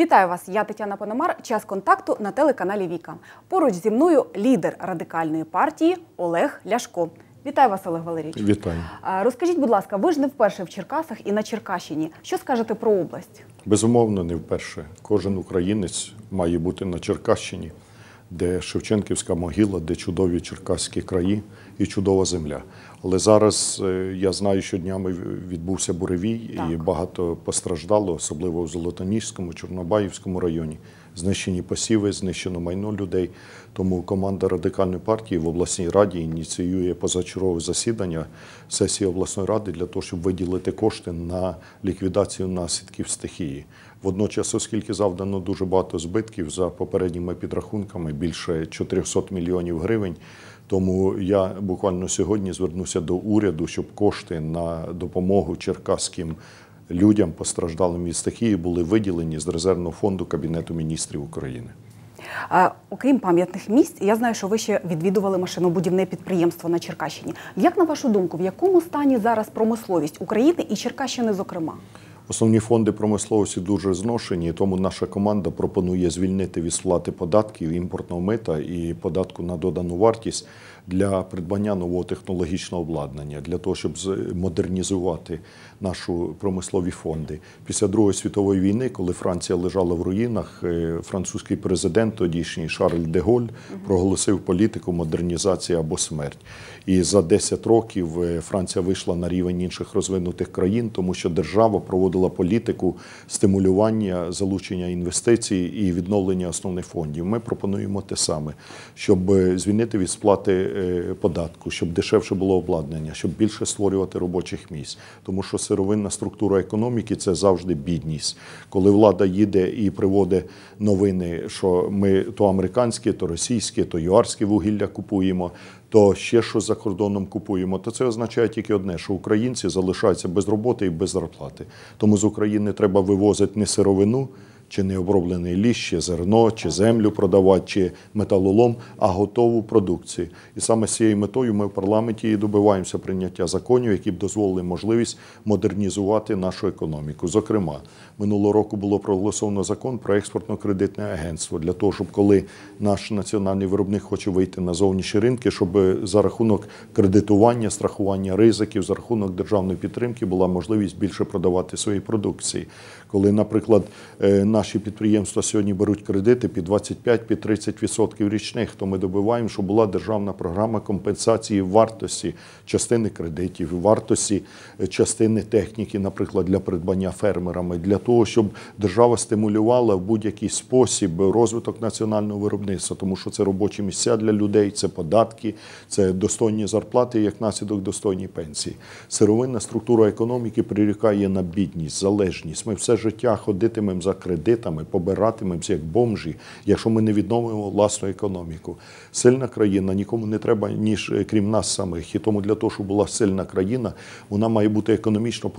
Вітаю вас! Я Тетяна Пономар. Час контакту на телеканалі Віка. Поруч зі мною лідер радикальної партії Олег Ляшко. Вітаю вас, Олег Валерійович. Вітаю. Розкажіть, будь ласка, ви ж не вперше в Черкасах і на Черкащині. Що скажете про область? Безумовно, не вперше. Кожен українець має бути на Черкащині, де Шевченківська могила, де чудові черкаські краї і чудова земля. Але зараз е, я знаю, що днями відбувся буревій, Так. і багато постраждало, особливо в Золотоніжському, Чорнобаївському районі. Знищені посіви, знищено майно людей. Тому команда радикальної партії в обласній раді ініціює позачергове засідання сесії обласної ради для того, щоб виділити кошти на ліквідацію наслідків стихії. Водночас, оскільки завдано дуже багато збитків за попередніми підрахунками, більше 400 мільйонів гривень. Тому я буквально сьогодні звернуся до уряду, щоб кошти на допомогу черкаським людям, постраждалим від стихії, були виділені з резервного фонду Кабінету міністрів України. Окрім пам'ятних місць, я знаю, що ви ще відвідували машинобудівне підприємство на Черкащині. Як на вашу думку, в якому стані зараз промисловість України і Черкащини, зокрема? Основні фонди промисловості дуже зношені, тому наша команда пропонує звільнити від сплати податків, імпортного мита і податку на додану вартість для придбання нового технологічного обладнання, для того, щоб модернізувати нашу промислові фонди. Після Другої світової війни, коли Франція лежала в руїнах, е, французький президент тодішній Шарль де Голь проголосив політику модернізації або смерть. І за 10 років е, Франція вийшла на рівень інших розвинутих країн, тому що держава проводила політику стимулювання, залучення інвестицій і відновлення основних фондів. Ми пропонуємо те саме, щоб е, звільнити від сплати податку, щоб дешевше було обладнання, щоб більше створювати робочих місць. Тому що сировинна структура економіки це завжди бідність. Коли влада їде і приводить новини, що ми то американське, то російське, то юарське вугілля купуємо. То ще що за кордоном купуємо, то це означає тільки одне, що українці залишаються без роботи і без зарплати. Тому з України треба вивозити не сировину, чи не оброблений ліс, чи зерно, чи землю продавати, чи металолом, а готову продукцію. І саме з цією метою ми в парламенті і добиваємося прийняття законів, які б дозволили можливість модернізувати нашу економіку. Зокрема, минулого року було проголосовано закон про експортно-кредитне агентство для того, щоб коли наш національний виробник хоче вийти на зовнішні ринки, щоб за рахунок кредитування, страхування ризиків, за рахунок державної підтримки була можливість більше продавати свої продукції. Коли, наприклад, е, наші підприємства сьогодні беруть кредити під 25-30% річних, то ми добиваємо, щоб була державна програма компенсації вартості частини кредитів, вартості е, частини техніки, наприклад, для придбання фермерами, для того, щоб держава стимулювала в будь-який спосіб розвиток національного виробництва, тому що це робочі місця для людей, це податки, це достойні зарплати, як наслідок достойні пенсії. Сировинна структура економіки прирікає на бідність, залежність. Ми все життя ходитимемо за кредитами, побиратимемося як бомжі, якщо ми не відновимо власну економіку. Сильна країна нікому не треба, ніж е, крім нас самих. І тому для того, щоб була сильна країна, вона має бути економічно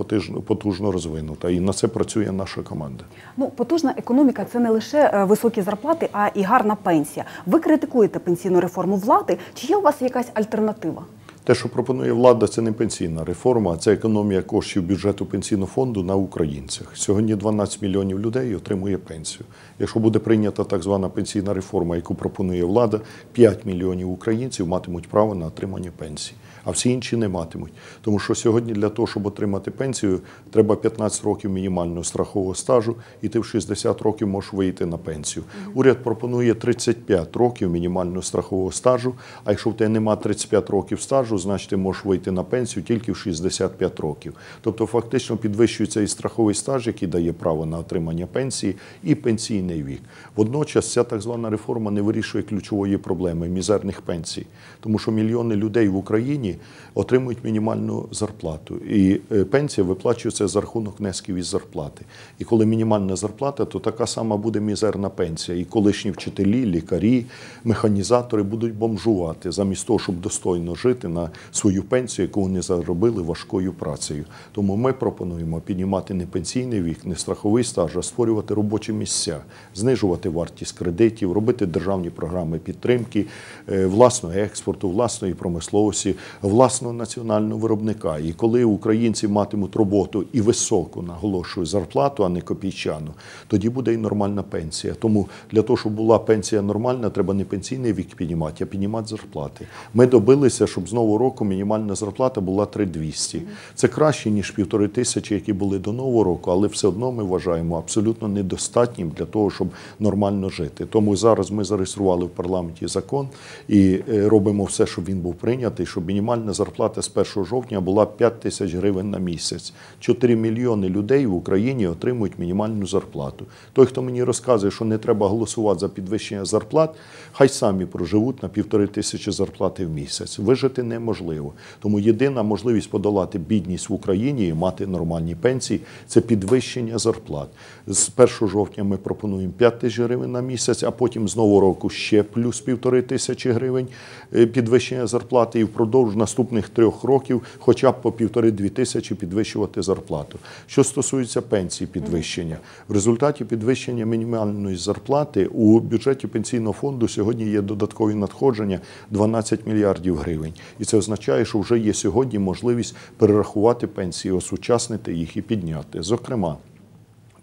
потужно, розвинута. І на це працює наша команда. Ну, потужна економіка це не лише е, високі зарплати, а і гарна пенсія. Ви критикуєте пенсійну реформу влади. Чи є у вас якась альтернатива? Те, що пропонує влада, це не пенсійна реформа, а це економія коштів бюджету пенсійного фонду на українцях. Сьогодні 12 мільйонів людей отримує пенсію. Якщо буде прийнята так звана пенсійна реформа, яку пропонує влада, 5 мільйонів українців матимуть право на отримання пенсії, а всі інші не матимуть. Тому що сьогодні для того, щоб отримати пенсію, треба 15 років мінімального страхового стажу, і ти в 60 років можеш вийти на пенсію. Уряд пропонує 35 років мінімального страхового стажу. А якщо в тебе немає 35 років стажу, значить ти можеш вийти на пенсію тільки в 65 років. Тобто фактично підвищується і страховий стаж, який дає право на отримання пенсії, і пенсійний вік. Водночас ця так звана реформа не вирішує ключової проблеми мізерних пенсій, тому що мільйони людей в Україні отримують мінімальну зарплату, і е, пенсія виплачується за рахунок внесків із зарплати. І коли мінімальна зарплата, то така сама буде мізерна пенсія. І колишні вчителі, лікарі, механізатори будуть бомжувати замість того, щоб достойно жити на свою пенсію, яку вони заробили важкою працею. Тому ми пропонуємо піднімати не пенсійний вік, не страховий стаж, а створювати робочі місця, знижувати вартість кредитів, робити державні програми підтримки е, власного експорту, власної промисловості, власного національного виробника. І коли українці матимуть роботу і високу, наголошую, зарплату, а не копійчану, тоді буде і нормальна пенсія. Тому для того, щоб була пенсія нормальна, треба не пенсійний вік піднімати, а піднімати зарплати. Ми добилися, щоб з нового року мінімальна зарплата була 3200. Це краще, ніж півтори тисячі, які були до нового року, але все одно ми вважаємо абсолютно недостатнім для того, щоб нормально жити. Тому зараз ми зареєстрували в парламенті закон і е, робимо все, щоб він був прийнятий, щоб мінімальна зарплата з 1 жовтня була 5 тисяч гривень на місяць. 4 мільйони людей в Україні отримують мінімальну зарплату. Той, хто мені розказує, що не треба голосувати за підвищення зарплат, хай самі проживуть на півтори тисячі зарплати в місяць. Вижити неможливо. Тому єдина можливість подолати бідність в Україні і мати нормальні пенсії це підвищення зарплат. З 1 жовтня ми пропонуємо 5 тисяч гривень на місяць, а потім з нового року ще плюс півтори тисячі гривень е, підвищення зарплати, і впродовж наступних трьох років хоча б по півтори-дві тисячі підвищувати зарплату. Що стосується пенсії підвищення, в результаті підвищення мінімальної зарплати у бюджеті пенсійного фонду сьогодні є додаткові надходження 12 мільярдів гривень. І це означає, що вже є сьогодні можливість перерахувати пенсії, осучаснити їх і підняти. Зокрема,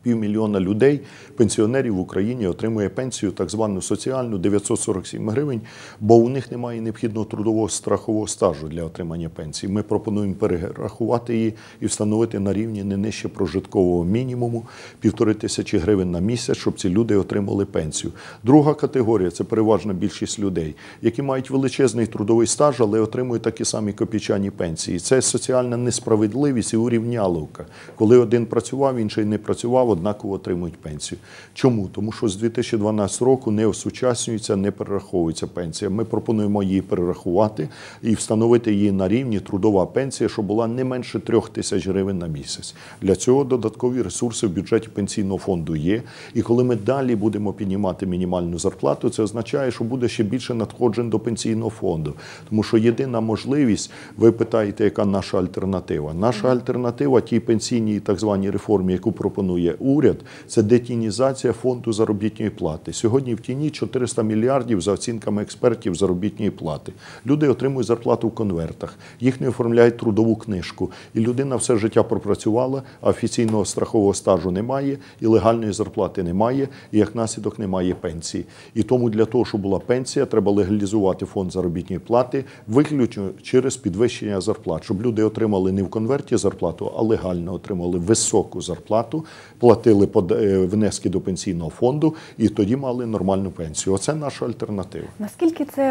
Півмільйона людей, пенсіонерів в Україні отримує пенсію, так звану соціальну 947 гривень, бо у них немає необхідного трудового страхового стажу для отримання пенсії. Ми пропонуємо перерахувати її і встановити на рівні не нижче прожиткового мінімуму півтори тисячі гривень на місяць, щоб ці люди отримали пенсію. Друга категорія це переважна більшість людей, які мають величезний трудовий стаж, але отримують такі самі копійчані пенсії. Це соціальна несправедливість і урівняловка. Коли один працював, інший не працював однаково отримують пенсію. Чому? Тому що з 2012 року не осучаснюється, не перераховується пенсія. Ми пропонуємо її перерахувати і встановити її на рівні трудова пенсія, щоб була не менше трьох тисяч гривень на місяць. Для цього додаткові ресурси в бюджеті пенсійного фонду є. І коли ми далі будемо піднімати мінімальну зарплату, це означає, що буде ще більше надходжень до пенсійного фонду. Тому що єдина можливість, ви питаєте, яка наша альтернатива? Наша альтернатива тій пенсійній так званій реформі, яку пропонує уряд, це детінізація фонду заробітної плати. Сьогодні в тіні 400 мільярдів за оцінками експертів заробітної плати. Люди отримують зарплату в конвертах, їх не оформляють трудову книжку. І людина все життя пропрацювала, а офіційного страхового стажу немає, і легальної зарплати немає, і як наслідок немає пенсії. І тому для того, щоб була пенсія, треба легалізувати фонд заробітної плати виключно через підвищення зарплат, щоб люди отримали не в конверті зарплату, а легально отримали високу зарплату платили е, внески до пенсійного фонду і тоді мали нормальну пенсію. Оце наша альтернатива. Наскільки це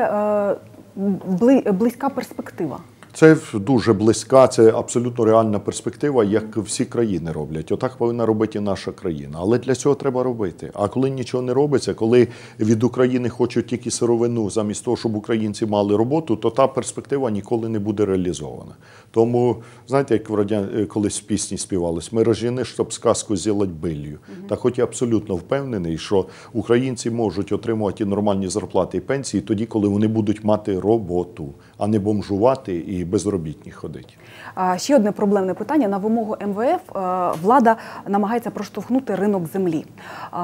е, близька перспектива? Це дуже близька, це абсолютно реальна перспектива, як всі країни роблять. Отак повинна робити і наша країна. Але для цього треба робити. А коли нічого не робиться, коли від України хочуть тільки сировину, замість того, щоб українці мали роботу, то та перспектива ніколи не буде реалізована. Тому, знаєте, як в радян... колись в пісні співалось, ми рожіни, щоб сказку зілать биллю. Так хоч я абсолютно впевнений, що українці можуть отримувати нормальні зарплати і пенсії тоді, коли вони будуть мати роботу, а не бомжувати і безробітні ходить. А ще одне проблемне питання. На вимогу МВФ е, влада намагається проштовхнути ринок землі.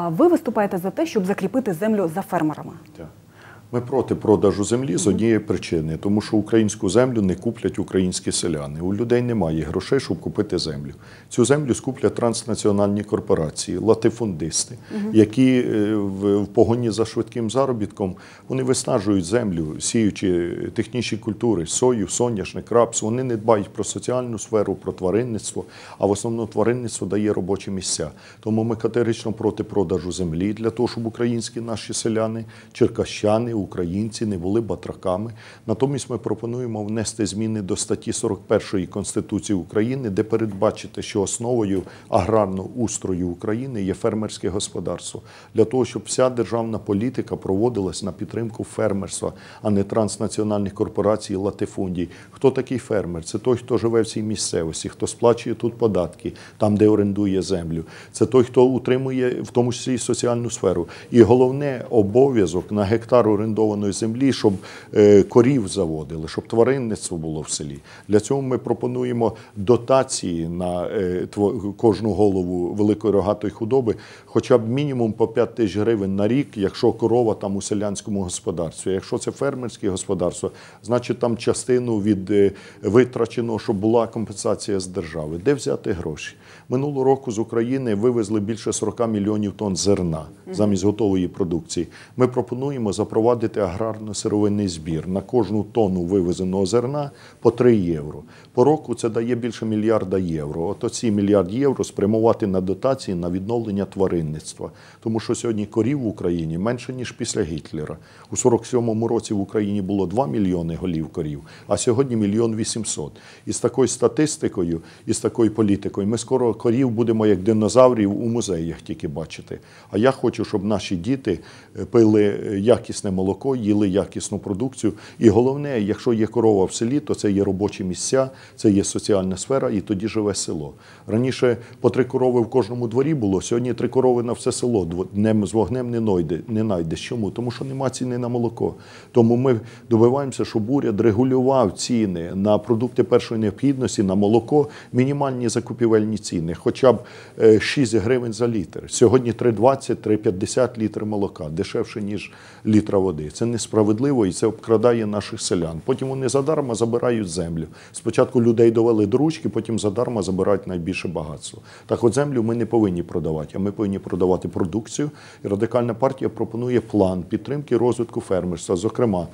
Ви виступаєте за те, щоб закріпити землю за фермерами. Так. Ми проти продажу землі з однієї причини, тому що українську землю не куплять українські селяни. У людей немає грошей, щоб купити землю. Цю землю скуплять транснаціональні корпорації, латифундисти, які е, в в погоні за швидким заробітком вони виснажують землю, сіючи технічні культури, сою, соняшник, рапс. Вони не дбають про соціальну сферу, про тваринництво, а в основному тваринництво дає робочі місця. Тому ми категорично проти продажу землі для того, щоб українські наші селяни, черкащани, українці не були батраками. Натомість ми пропонуємо внести зміни до статті 41 Конституції України, де передбачити, що основою аграрного устрою України є фермерське господарство, для того, щоб вся державна політика проводилась на підтримку фермерства, а не транснаціональних корпорацій і латифундій. Хто такий фермер? Це той, хто живе в цій місцевості, хто сплачує тут податки, там, де орендує землю. Це той, хто утримує в тому числі соціальну сферу. І головне обов'язок на гектар орендує орендованої землі, щоб е, корів заводили, щоб тваринництво було в селі. Для цього ми пропонуємо дотації на е, кожну голову великої рогатої худоби, хоча б мінімум по 5 тисяч гривень на рік, якщо корова там у селянському господарстві. Якщо це фермерське господарство, значить там частину від е, витраченого, щоб була компенсація з держави. Де взяти гроші? Минулого року з України вивезли більше 40 мільйонів тонн зерна замість готової продукції. Ми пропонуємо запровадити аграрно-сировинний збір на кожну тонну вивезеного зерна по 3 євро. По року це дає більше мільярда євро. От оці мільярд євро спрямувати на дотації на відновлення тваринництва. Тому що сьогодні корів в Україні менше, ніж після Гітлера. У 47-му році в Україні було 2 мільйони голів корів, а сьогодні мільйон 800. І з такою статистикою, і з такою політикою ми скоро корів будемо як динозаврів у музеях тільки бачити. А я хочу, щоб наші діти е, пили е, якісне молоко, їли якісну продукцію. І головне, якщо є корова в селі, то це є робочі місця, це є соціальна сфера, і тоді живе село. Раніше по три корови в кожному дворі було, сьогодні три корови на все село. Днем з вогнем не найде, не найдеш. Чому? Тому що нема ціни на молоко. Тому ми добиваємося, щоб уряд регулював ціни на продукти першої необхідності, на молоко, мінімальні закупівельні ціни, хоча б е, 6 гривень за літр. Сьогодні 3,20, 3,50 літр молока, дешевше, ніж літра води. Це несправедливо і це обкрадає наших селян. Потім вони задарма забирають землю. Спочатку людей довели до ручки, потім задарма забирають найбільше багатство. Так от землю ми не повинні продавати, а ми повинні продавати продукцію. І радикальна партія пропонує план підтримки розвитку фермерства, зокрема.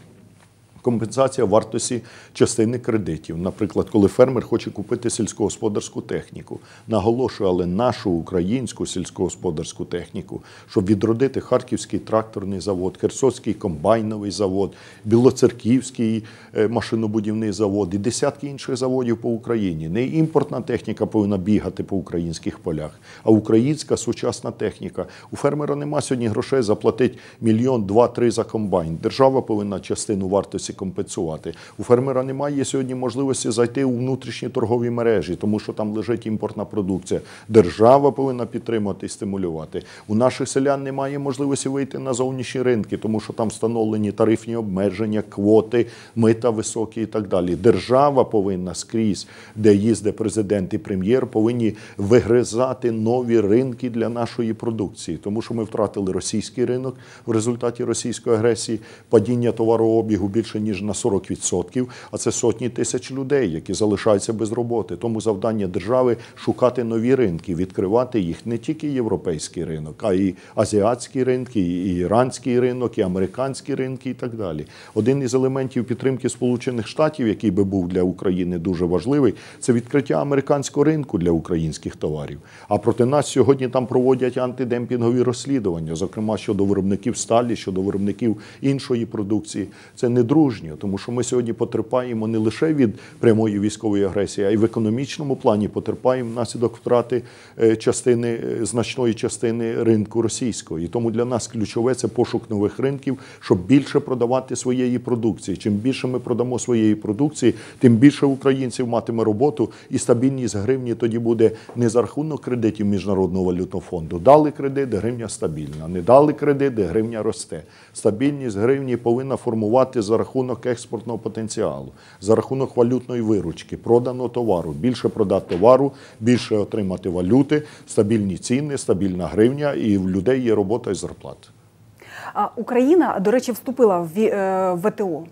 Компенсація вартості частини кредитів. Наприклад, коли фермер хоче купити сільськогосподарську техніку, наголошую, але нашу українську сільськогосподарську техніку, щоб відродити Харківський тракторний завод, Херсонський комбайновий завод, Білоцерківський е, машинобудівний завод і десятки інших заводів по Україні. Не імпортна техніка повинна бігати по українських полях, а українська сучасна техніка. У фермера нема сьогодні грошей заплатити мільйон, два-три за комбайн. Держава повинна частину вартості компенсувати. У фермера немає сьогодні можливості зайти у внутрішні торгові мережі, тому що там лежить імпортна продукція. Держава повинна підтримати і стимулювати. У наших селян немає можливості вийти на зовнішні ринки, тому що там встановлені тарифні обмеження, квоти, мита високі і так далі. Держава повинна скрізь, де їздить президент і прем'єр, повинні вигризати нові ринки для нашої продукції, тому що ми втратили російський ринок в результаті російської агресії, падіння товарообігу більше ніж на 40%, а це сотні тисяч людей, які залишаються без роботи. Тому завдання держави шукати нові ринки, відкривати їх не тільки європейський ринок, а й азіатський ринок, і іранський ринок, і американські ринки, і так далі. Один із елементів підтримки Сполучених Штатів, який би був для України дуже важливий, це відкриття американського ринку для українських товарів. А проти нас сьогодні там проводять антидемпінгові розслідування, зокрема щодо виробників сталі, щодо виробників іншої продукції. Це не дружньо, тому що ми сьогодні потерпаємо не лише від прямої військової агресії, а й в економічному плані потерпаємо внаслідок втрати е, частини е, значної частини ринку російського. І тому для нас ключове це пошук нових ринків, щоб більше продавати своєї продукції. Чим більше ми продамо своєї продукції, тим більше українців матиме роботу, і стабільність гривні тоді буде не за рахунок кредитів міжнародного валютного фонду. Дали кредит, гривня стабільна. Не дали кредит, гривня росте. Стабільність гривні повинна формувати за рахунок експортного потенціалу, за рахунок валютної виручки, проданого товару. Більше продати товару, більше отримати валюти, стабільні ціни, стабільна гривня, і в людей є робота і зарплата. А Україна, до речі, вступила в е, в ВТО,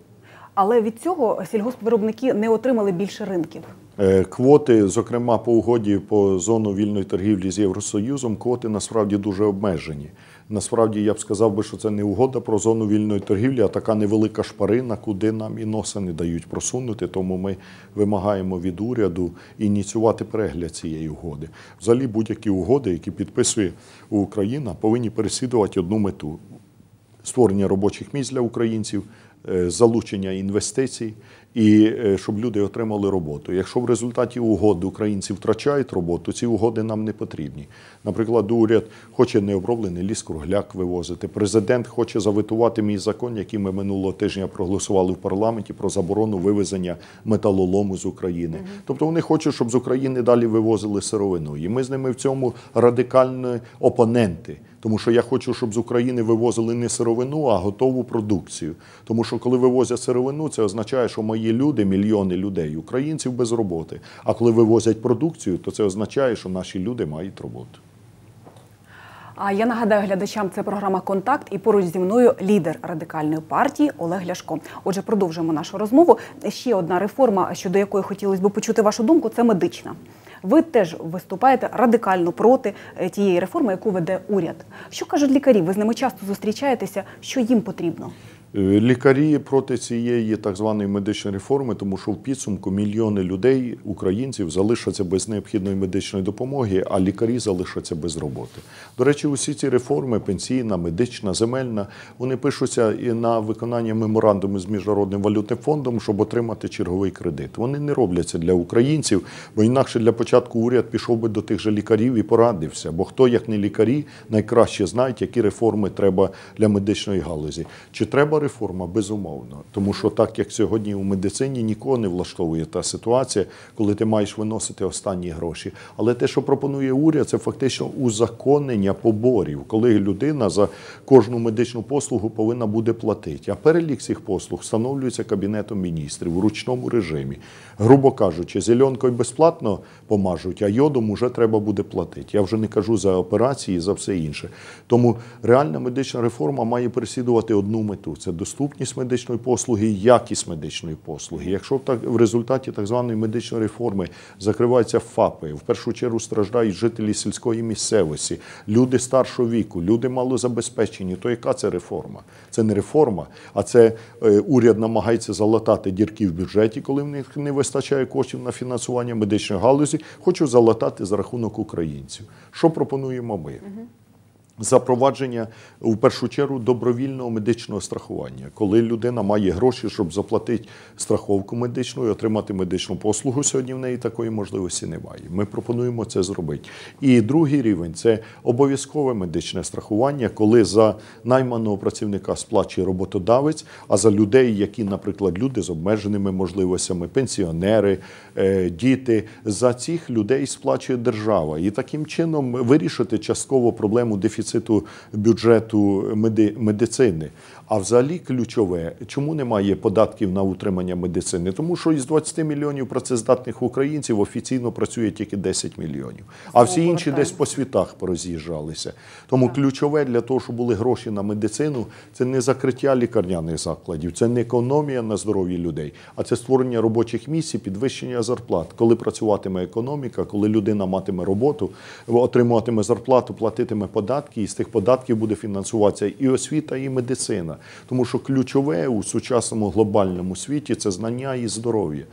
але від цього сільгоспвиробники не отримали більше ринків. Е, Квоти, зокрема по угоді по зону вільної торгівлі з Євросоюзом, квоти насправді дуже обмежені. Насправді я б сказав би, що це не угода про зону вільної торгівлі, а така невелика шпарина, куди нам і носа не дають просунути. Тому ми вимагаємо від уряду ініціювати перегляд цієї угоди. Взагалі, будь-які угоди, які підписує Україна, повинні переслідувати одну мету створення робочих місць для українців, е, залучення інвестицій і е, щоб люди отримали роботу. Якщо в результаті угоди українці втрачають роботу, ці угоди нам не потрібні. Наприклад, уряд хоче необроблений ліс кругляк вивозити. Президент хоче заветувати мій закон, який ми минулого тижня проголосували в парламенті про заборону вивезення металолому з України. Тобто вони хочуть, щоб з України далі вивозили сировину. І ми з ними в цьому радикальні опоненти. Тому що я хочу, щоб з України вивозили не сировину, а готову продукцію. Тому що коли вивозять сировину, це означає, що мої люди, мільйони людей, українців без роботи. А коли вивозять продукцію, то це означає, що наші люди мають роботу. А я нагадаю глядачам, це програма Контакт і поруч зі мною лідер радикальної партії Олег Ляшко. Отже, продовжуємо нашу розмову. Ще одна реформа, щодо якої хотілося б почути вашу думку, це медична. Ви теж виступаєте радикально проти е, тієї реформи, яку веде уряд. Що кажуть лікарі? Ви з ними часто зустрічаєтеся. Що їм потрібно? Е, Лікарі проти цієї так званої медичної реформи, тому що в підсумку мільйони людей, українців, залишаться без необхідної медичної допомоги, а лікарі залишаться без роботи. До речі, усі ці реформи пенсійна, медична, земельна, вони пишуться і на виконання меморандуму з міжнародним валютним фондом, щоб отримати черговий кредит. Вони не робляться для українців, бо інакше для початку уряд пішов би до тих же лікарів і порадився. Бо хто, як не лікарі, найкраще знають, які реформи треба для медичної галузі. Чи треба реформа? Безумовно. Тому що так як сьогодні у медицині нікого не влаштовує та ситуація, коли ти маєш виносити останні гроші. Але те, що пропонує уряд, це фактично узаконення поборів, коли людина за кожну медичну послугу повинна буде платити. А перелік цих послуг встановлюється Кабінетом міністрів у ручному режимі. Грубо кажучи, зеленкою безплатно помажуть, а йодом уже треба буде платити. Я вже не кажу за операції, за все інше. Тому реальна медична реформа має переслідувати одну мету: доступність медичної послуги якість медичної послуги. Якщо так в результаті так званої медичної реформи закриваються ФАПи, в першу чергу страждають жителі сільської місцевості, люди старшого віку, люди малозабезпечені, то яка це реформа? Це не реформа, а це е, уряд намагається залатати дірки в бюджеті, коли в них не вистачає коштів на фінансування медичної галузі. Хочу залатати за рахунок українців. Що пропонуємо ми? Запровадження в першу чергу добровільного медичного страхування, коли людина має гроші, щоб заплатити страховку медичну і отримати медичну послугу. Сьогодні в неї такої можливості немає. Ми пропонуємо це зробити. І другий рівень це обов'язкове медичне страхування, коли за найманого працівника сплачує роботодавець, а за людей, які, наприклад, люди з обмеженими можливостями, пенсіонери, е, діти, за цих людей сплачує держава. І таким чином вирішити частково проблему дефіциту бюджету меди- медицини. А взагалі ключове, чому немає податків на утримання медицини? Тому що із 20 мільйонів працездатних українців офіційно працює тільки 10 мільйонів, а всі інші десь по світах пороз'їжджалися. Тому ключове для того, щоб були гроші на медицину, це не закриття лікарняних закладів, це не економія на здоров'ї людей, а це створення робочих місць і підвищення зарплат. Коли працюватиме економіка, коли людина матиме роботу, отримуватиме зарплату, платитиме податки, і з тих податків буде фінансуватися і освіта, і медицина. Тому що ключове у сучасному глобальному світі це знання і здоров'я.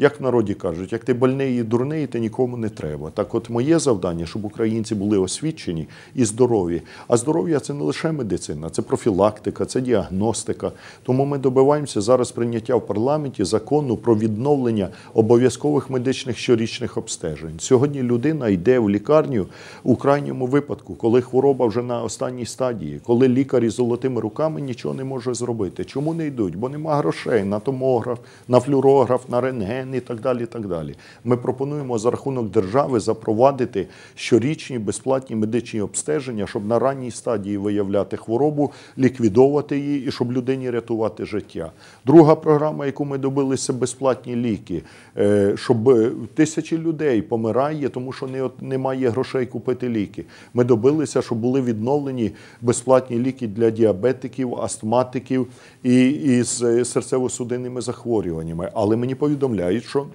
Як в народі кажуть, як ти больний і дурний, ти нікому не треба. Так от моє завдання, щоб українці були освічені і здорові. А здоров'я це не лише медицина, це профілактика, це діагностика. Тому ми добиваємося зараз прийняття в парламенті закону про відновлення обов'язкових медичних щорічних обстежень. Сьогодні людина йде в лікарню у крайньому випадку, коли хвороба вже на останній стадії, коли лікар із золотими руками нічого не може зробити. Чому не йдуть? Бо нема грошей на томограф, на флюорограф, на рентген і так далі. І так далі. Ми пропонуємо за рахунок держави запровадити щорічні безплатні медичні обстеження, щоб на ранній стадії виявляти хворобу, ліквідовувати її і щоб людині рятувати життя. Друга програма, яку ми добилися, безплатні ліки, Е, щоб тисячі людей помирає, тому що не немає грошей купити ліки. Ми добилися, щоб були відновлені безплатні ліки для діабетиків, астматиків і, і з серцево-судинними захворюваннями. Але мені повідомляють, що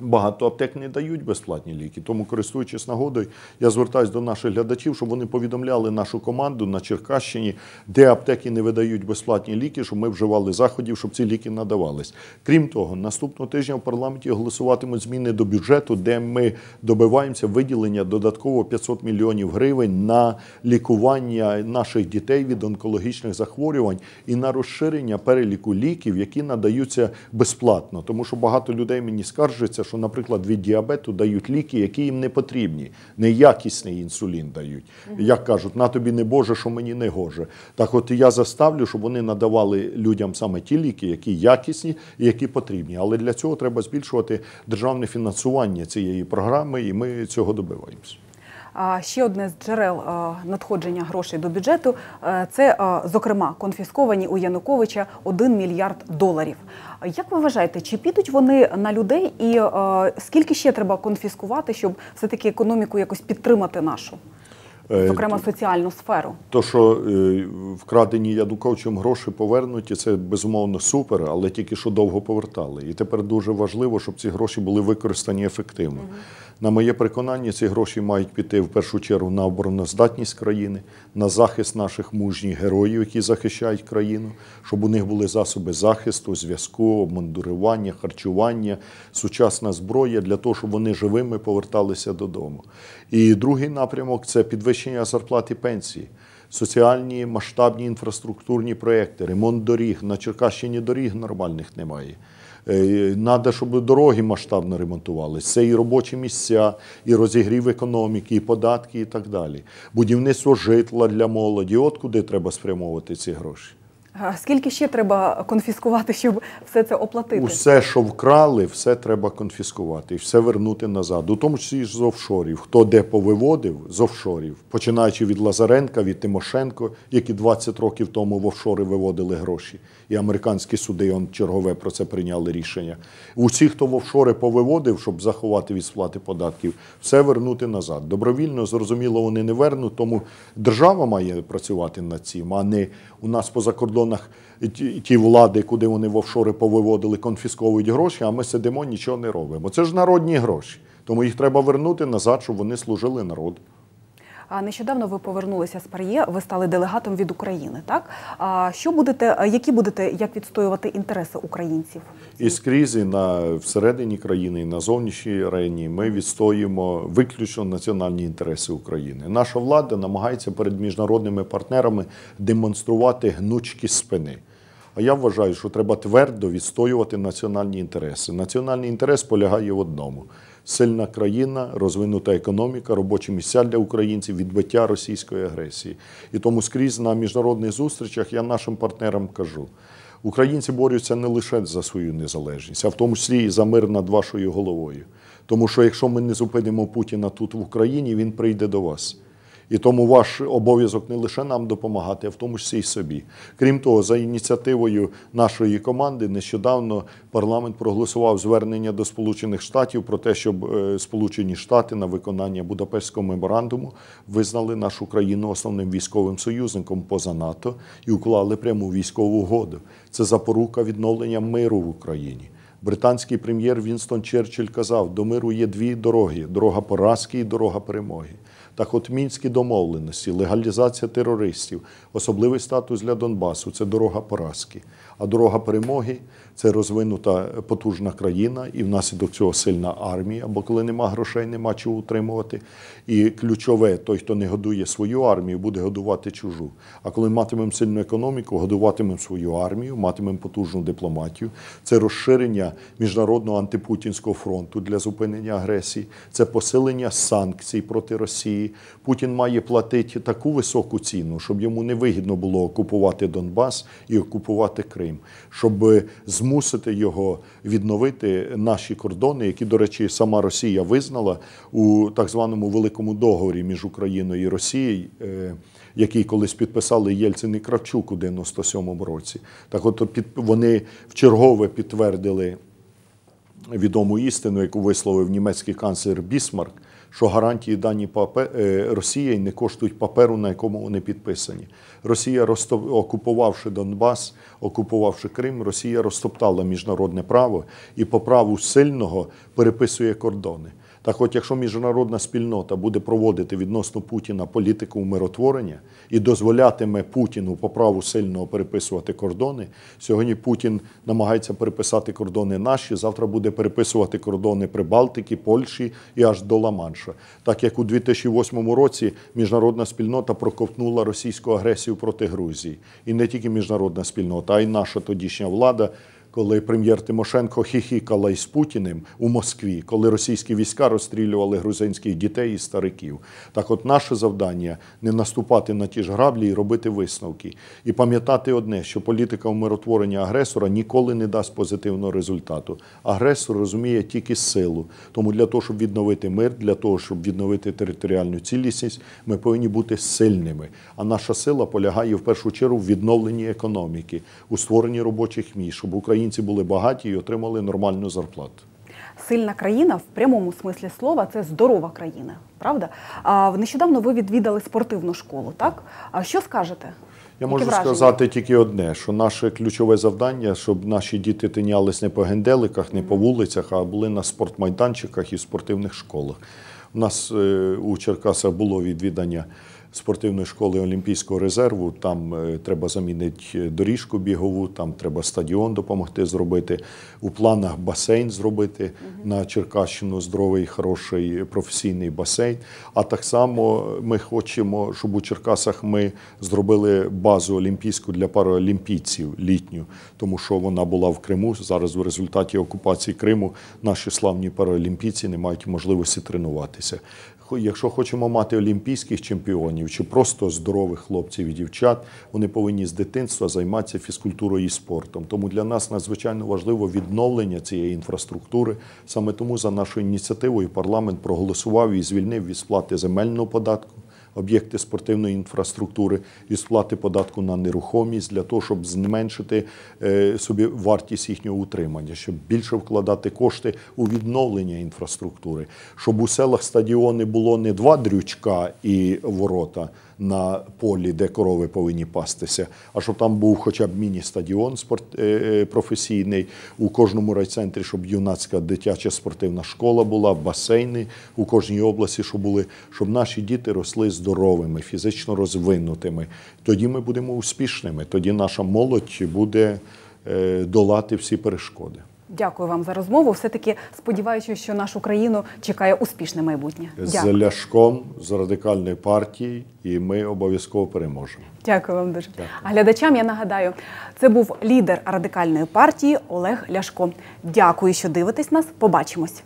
Багато аптек не дають безплатні ліки, тому, користуючись нагодою, я звертаюся до наших глядачів, щоб вони повідомляли нашу команду на Черкащині, де аптеки не видають безплатні ліки, щоб ми вживали заходів, щоб ці ліки надавались. Крім того, наступного тижня в парламенті голосуватимуть зміни до бюджету, де ми добиваємося виділення додатково 500 мільйонів гривень на лікування наших дітей від онкологічних захворювань і на розширення переліку ліків, які надаються безплатно. Тому що багато людей мені скаржаться, що, наприклад, від діабету дають ліки, які їм не потрібні, неякісний інсулін дають. Як кажуть, на тобі не Боже, що мені не гоже. Так от я заставлю, щоб вони надавали людям саме ті ліки, які якісні і які потрібні. Але для цього треба збільшувати державне фінансування цієї програми, і ми цього добиваємося. Ще одне з джерел надходження грошей до бюджету це, зокрема, конфісковані у Януковича 1 мільярд доларів. Як ви вважаєте, чи підуть вони на людей, і скільки ще треба конфіскувати, щоб все-таки економіку якось підтримати нашу, Е, зокрема соціальну сферу? То, що е, вкрадені Януковичем гроші повернуті, це безумовно супер, але тільки що довго повертали. І тепер дуже важливо, щоб ці гроші були використані ефективно. На моє переконання, ці гроші мають піти в першу чергу на обороноздатність країни, на захист наших мужніх героїв, які захищають країну, щоб у них були засоби захисту, зв'язку, обмундирування, харчування, сучасна зброя для того, щоб вони живими поверталися додому. І другий напрямок це підвищення зарплат і пенсії. Соціальні масштабні інфраструктурні проекти, ремонт доріг. На Черкащині доріг нормальних немає. Треба, щоб дороги масштабно ремонтувалися. Це і робочі місця, і розігрів економіки, і податки, і так далі. Будівництво житла для молоді. От куди треба спрямовувати ці гроші. А Скільки ще треба конфіскувати, щоб все це оплатити? Усе, що вкрали, все треба конфіскувати і все вернути назад. У тому числі з офшорів. Хто де повиводив з офшорів, починаючи від Лазаренка, від Тимошенко, які 20 років тому в офшори виводили гроші. І американські суди он чергове про це прийняли рішення. Усі, хто в офшори повиводив, щоб заховати від сплати податків, все вернути назад. Добровільно, зрозуміло, вони не вернуть, тому держава має працювати над цим, а не у нас по закордонах ті, влади, куди вони в офшори повиводили, конфісковують гроші, а ми сидимо, нічого не робимо. Це ж народні гроші. Тому їх треба вернути назад, щоб вони служили народу. А нещодавно ви повернулися з Пар'є, ви стали делегатом від України. Так а що будете, які будете як відстоювати інтереси українців? І скрізь на всередині країни, і на зовнішній арені ми відстоюємо виключно національні інтереси України. Наша влада намагається перед міжнародними партнерами демонструвати гнучкі спини. А я вважаю, що треба твердо відстоювати національні інтереси. Національний інтерес полягає в одному: сильна країна, розвинута економіка, робочі місця для українців, відбиття російської агресії. І тому скрізь на міжнародних зустрічах я нашим партнерам кажу. Українці борються не лише за свою незалежність, а в тому числі і за мир над вашою головою. Тому що якщо ми не зупинимо Путіна тут в Україні, він прийде до вас. І тому ваш обов'язок не лише нам допомагати, а в тому числі й собі. Крім того, за ініціативою нашої команди нещодавно парламент проголосував звернення до Сполучених Штатів про те, щоб е, Сполучені Штати на виконання Будапештського меморандуму визнали нашу країну основним військовим союзником поза НАТО і уклали пряму військову угоду. Це запорука відновлення миру в Україні. Британський прем'єр Вінстон Черчилль казав, до миру є дві дороги: дорога поразки і дорога перемоги. Так от мінські домовленості, легалізація терористів, особливий статус для Донбасу це дорога поразки. А дорога перемоги це розвинута потужна країна, і внаслідок цього сильна армія, бо коли нема грошей, нема чого утримувати. І ключове, той, хто не годує свою армію, буде годувати чужу. А коли матимемо сильну економіку, годуватимемо свою армію, матимемо потужну дипломатію. Це розширення міжнародного антипутінського фронту для зупинення агресії, це посилення санкцій проти Росії. Путін має платити таку високу ціну, щоб йому не вигідно було окупувати Донбас і окупувати Крим, щоб змусити його відновити наші кордони, які, до речі, сама Росія визнала у так званому великому договорі між Україною і Росією. е, Який колись підписали Єльцин і Кравчук у 97-му році, так от вони вчергове підтвердили відому істину, яку висловив німецький канцлер Бісмарк, що гарантії дані е, Росією не коштують паперу, на якому вони підписані. Росія, окупувавши Донбас, окупувавши Крим, Росія розтоптала міжнародне право і по праву сильного переписує кордони. Так от, якщо міжнародна спільнота буде проводити відносно Путіна політику умиротворення і дозволятиме Путіну по праву сильного переписувати кордони, сьогодні Путін намагається переписати кордони наші, завтра буде переписувати кордони Прибалтики, Польщі і аж до Ла-Манша. Так як у 2008 році міжнародна спільнота проковтнула російську агресію проти Грузії. І не тільки міжнародна спільнота, а й наша тодішня влада коли прем'єр Тимошенко хіхікала із Путіним у Москві, коли російські війська розстрілювали грузинських дітей і стариків. Так, от наше завдання не наступати на ті ж граблі і робити висновки. І пам'ятати одне, що політика умиротворення агресора ніколи не дасть позитивного результату. Агресор розуміє тільки силу. Тому для того, щоб відновити мир, для того, щоб відновити територіальну цілісність, ми повинні бути сильними. А наша сила полягає в першу чергу в відновленні економіки, у створенні робочих місць, щоб українці були багаті і отримали нормальну зарплату. Сильна країна в прямому смислі слова це здорова країна, правда? А нещодавно ви відвідали спортивну школу, так? А що скажете? Я Які можу враження? сказати тільки одне: що наше ключове завдання, щоб наші діти тинялись не по генделиках, не по вулицях, а були на спортмайданчиках і спортивних школах. У нас е, у Черкасах було відвідання спортивної школи Олімпійського резерву. Там е, треба замінити доріжку бігову, там треба стадіон допомогти зробити. У планах басейн зробити на Черкащину здоровий, хороший професійний басейн. А так само ми хочемо, щоб у Черкасах ми зробили базу олімпійську для паралімпійців літню, тому що вона була в Криму. Зараз в результаті окупації Криму наші славні паралімпійці не мають можливості тренуватися. Якщо хочемо мати олімпійських чемпіонів чи просто здорових хлопців і дівчат, вони повинні з дитинства займатися фізкультурою і спортом. Тому для нас надзвичайно важливо відновлення цієї інфраструктури. Саме тому за нашою ініціативою парламент проголосував і звільнив від сплати земельного податку об'єкти спортивної інфраструктури і сплати податку на нерухомість для того, щоб зменшити е, собі вартість їхнього утримання, щоб більше вкладати кошти у відновлення інфраструктури, щоб у селах стадіони було не два дрючка і ворота на полі, де корови повинні пастися, а щоб там був хоча б міні-стадіон е, е, професійний у кожному райцентрі, щоб юнацька дитяча спортивна школа була, басейни у кожній області, щоб були, щоб наші діти росли здоровими, фізично розвинутими. Тоді ми будемо успішними. Тоді наша молодь буде е, долати всі перешкоди. Дякую вам за розмову. Все-таки сподіваюся, що нашу країну чекає успішне майбутнє. З Ляшком, з радикальної партії, і ми обов'язково переможемо. Дякую вам дуже. Дякую. А глядачам я нагадаю, це був лідер радикальної партії Олег Ляшко. Дякую, що дивитесь нас. Побачимось.